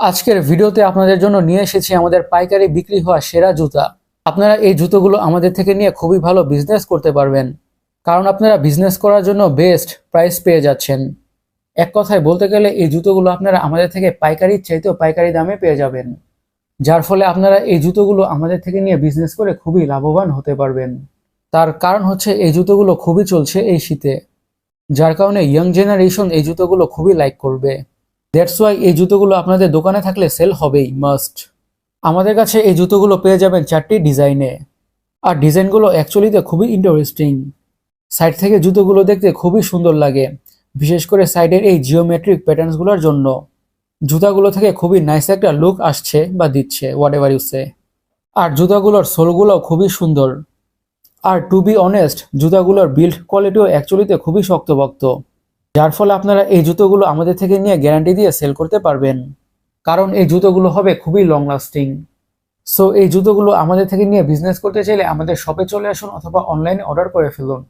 আজকের ভিডিওতে আপনাদের জন্য নিয়ে এসেছি আমাদের পাইকারি বিক্রি হওয়া সেরা জুতা। আপনারা এই জুতোগুলো আমাদের থেকে নিয়ে খুবই ভালো বিজনেস করতে পারবেন। কারণ আপনারা বিজনেস করার জন্য বেস্ট প্রাইস পেয়ে যাচ্ছেন। এক কথায় বলতে গেলে এই জুতোগুলো আপনারা আমাদের থেকে পাইকারির চাইতেও পাইকারি দামে পেয়ে যাবেন। যার ফলে আপনারা এই জুতোগুলো আমাদের থেকে নিয়ে বিজনেস করে খুবই লাভবান হতে পারবেন। তার কারণ হচ্ছে এই জুতোগুলো খুবই চলছে এই শীতে। যার কারণে ইয়াং জেনারেশন এই জুতোগুলো খুবই লাইক করবে। দ্যাটস ওয়াই এই জুতোগুলো আপনাদের দোকানে থাকলে সেল হবেই মাস্ট আমাদের কাছে এই জুতোগুলো পেয়ে যাবেন চারটি ডিজাইনে আর ডিজাইনগুলো অ্যাকচুয়ালিতে খুবই ইন্টারেস্টিং সাইড থেকে জুতোগুলো দেখতে খুবই সুন্দর লাগে, বিশেষ করে সাইডের এই জিওমেট্রিক প্যাটার্নসগুলোর জন্য। জুতাগুলো থেকে খুবই নাইস একটা লুক আসছে বা দিচ্ছে হোয়াট এভার ইউ সে আর জুতাগুলোর সোলগুলোও খুবই সুন্দর। আর টু বি অনেস্ট জুতাগুলোর বিল্ড কোয়ালিটিও অ্যাকচুয়ালিতে খুবই শক্তপোক্ত যার ফলে আপনারা এই জুতোগুলো আমাদের থেকে নিয়ে গ্যারান্টি দিয়ে সেল করতে পারবেন। কারণ এই জুতোগুলো হবে খুবই লং লাস্টিং সো এই জুতোগুলো আমাদের থেকে নিয়ে বিজনেস করতে চাইলে আমাদের শপে চলে আসুন অথবা অনলাইনে অর্ডার করে ফেলুন।